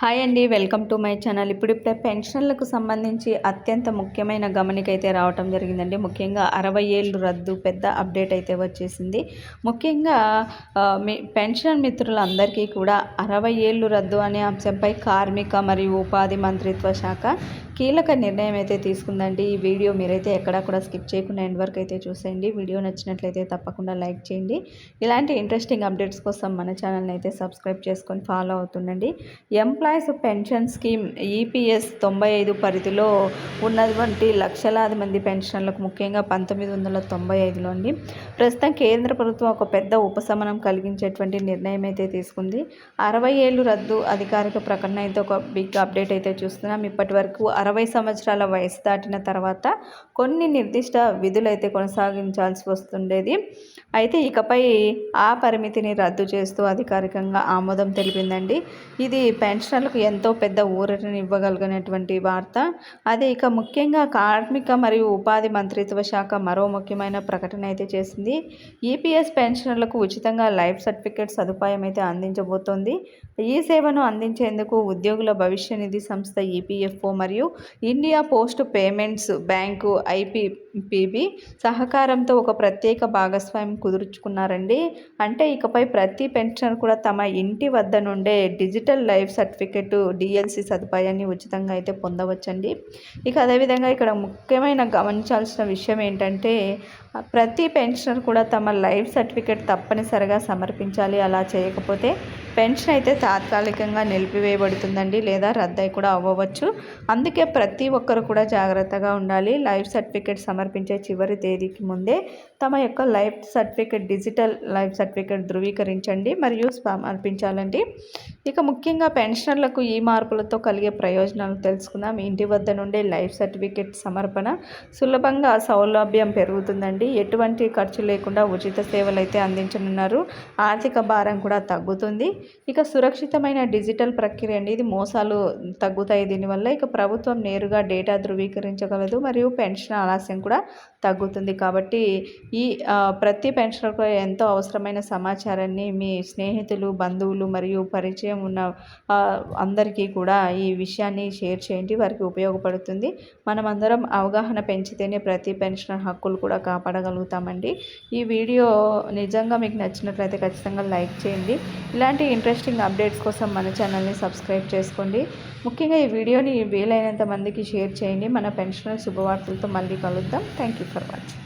Hi అండి welcome to my channel. ఇప్పుడు ఇప్పుడే పెన్షన్లకు సంబంధించి అత్యంత ముఖ్యమైన గమనిక అయితే రావటం జరిగిందండి. ముఖ్యంగా అరవై ఏళ్ళు రద్దు పెద్ద అప్డేట్ అయితే వచ్చేసింది. ముఖ్యంగా మీ పెన్షన్ మిత్రులందరికీ కూడా అరవై ఏళ్ళు రద్దు అనే అంశంపై కార్మిక మరియు ఉపాధి మంత్రిత్వ శాఖ కీలక నిర్ణయం అయితే తీసుకుందండి. ఈ వీడియో మీరైతే ఎక్కడా కూడా స్కిప్ చేయకుండా ఎండ్ వరకు అయితే చూసేయండి. వీడియో నచ్చినట్లయితే తప్పకుండా లైక్ చేయండి. ఇలాంటి ఇంట్రెస్టింగ్ అప్డేట్స్ కోసం మన ఛానల్ని అయితే సబ్స్క్రైబ్ చేసుకొని ఫాలో అవుతుండండి. ఎంప్లాయీస్ పెన్షన్ స్కీమ్ ఈపీఎస్ తొంభై ఐదు పరిధిలో ఉన్నటువంటి లక్షలాది మంది పెన్షన్లకు ముఖ్యంగా పంతొమ్మిది వందల తొంభై ఐదులో అండి. ప్రస్తుతం కేంద్ర ప్రభుత్వం ఒక పెద్ద ఉపశమనం కలిగించేటువంటి నిర్ణయం అయితే తీసుకుంది. అరవై ఏళ్ళు రద్దు అధికారిక ప్రకటన అయితే ఒక బిగ్ అప్డేట్ అయితే చూస్తున్నాం. ఇప్పటి వరకు అరవై సంవత్సరాల వయసు దాటిన తర్వాత కొన్ని నిర్దిష్ట విధులు అయితే కొనసాగించాల్సి వస్తుండేది. అయితే ఇకపై ఆ పరిమితిని రద్దు చేస్తూ అధికారికంగా ఆమోదం తెలిపిందండి. ఇది పెన్షన్లకు ఎంతో పెద్ద ఊరటని ఇవ్వగలిగినటువంటి వార్త. అదే ఇక ముఖ్యంగా కార్మిక మరియు ఉపాధి మంత్రిత్వ శాఖ మరో ముఖ్యమైన ప్రకటన అయితే చేసింది. ఈపీఎస్ పెన్షనర్లకు ఉచితంగా లైఫ్ సర్టిఫికేట్ సదుపాయం అయితే అందించబోతోంది. ఈ సేవను అందించేందుకు ఉద్యోగుల భవిష్య నిధి సంస్థ ఈపీఎఫ్ఓ మరియు India Post Payments Bank IPPB సహకారంతో ఒక ప్రత్యేక భాగస్వామ్యం కుదుర్చుకున్నారండి. అంటే ఇకపై ప్రతి పెన్షనర్ కూడా తమ ఇంటి వద్ద నుండే డిజిటల్ లైఫ్ సర్టిఫికెట్ డిఎల్సి సదుపాయాన్ని ఉచితంగా అయితే పొందవచ్చండి. ఇక అదేవిధంగా ఇక్కడ ముఖ్యమైన గమనించాల్సిన విషయం ఏంటంటే ప్రతి పెన్షనర్ కూడా తమ లైఫ్ సర్టిఫికేట్ తప్పనిసరిగా సమర్పించాలి అలా చేయకపోతే పెన్షన్ అయితే తాత్కాలికంగా నిలిపివేయబడుతుందండి లేదా రద్దయి కూడా అవ్వవచ్చు. అందుకే ప్రతి ఒక్కరు కూడా జాగ్రత్తగా ఉండాలి. లైఫ్ సర్టిఫికేట్ సమర్పించే చివరి తేదీకి ముందే తమ యొక్క life certificate digital life certificate ధృవీకరించండి మరియు సమర్పించాలండి ఇక ముఖ్యంగా పెన్షనర్లకు ఈ మార్పులతో కలిగే ప్రయోజనాలు తెలుసుకుందాం. ఇంటి వద్ద నుండే లైఫ్ సర్టిఫికేట్ సమర్పణ సులభంగా సౌలభ్యం పెరుగుతుందండి. ఎటువంటి ఖర్చు లేకుండా ఉచిత సేవలు అయితే అందించనున్నారు. ఆర్థిక భారం కూడా తగ్గుతుంది. ఇక సురక్షితమైన డిజిటల్ ప్రక్రియ అండి ఇది మోసాలు తగ్గుతాయి దీనివల్ల. ఇక ప్రభుత్వం నేరుగా డేటా ధృవీకరించగలదు మరియు పెన్షన్ ఆలస్యం కూడా తగ్గుతుంది. కాబట్టి ఈ ప్రతి పెన్షనర్కు ఎంతో అవసరమైన సమాచారాన్ని మీ స్నేహితులు బంధువులు మరియు పరిచయం పరిచయం ఉన్న అందరికీ కూడా ఈ విషయాన్ని షేర్ చేయండి. వారికి ఉపయోగపడుతుంది. మనమందరం అవగాహన పెంచితేనే ప్రతి పెన్షనర్ హక్కులు కూడా కాపాడగలుగుతామండి. ఈ వీడియో నిజంగా మీకు నచ్చినట్లయితే ఖచ్చితంగా లైక్ చేయండి. ఇలాంటి ఇంట్రెస్టింగ్ అప్డేట్స్ కోసం మన ఛానల్ని సబ్స్క్రైబ్ చేసుకోండి. ముఖ్యంగా ఈ వీడియోని వీలైనంత మందికి షేర్ చేయండి. మన పెన్షనర్ శుభవార్తలతో మళ్ళీ కలుద్దాం. Thank you for watching.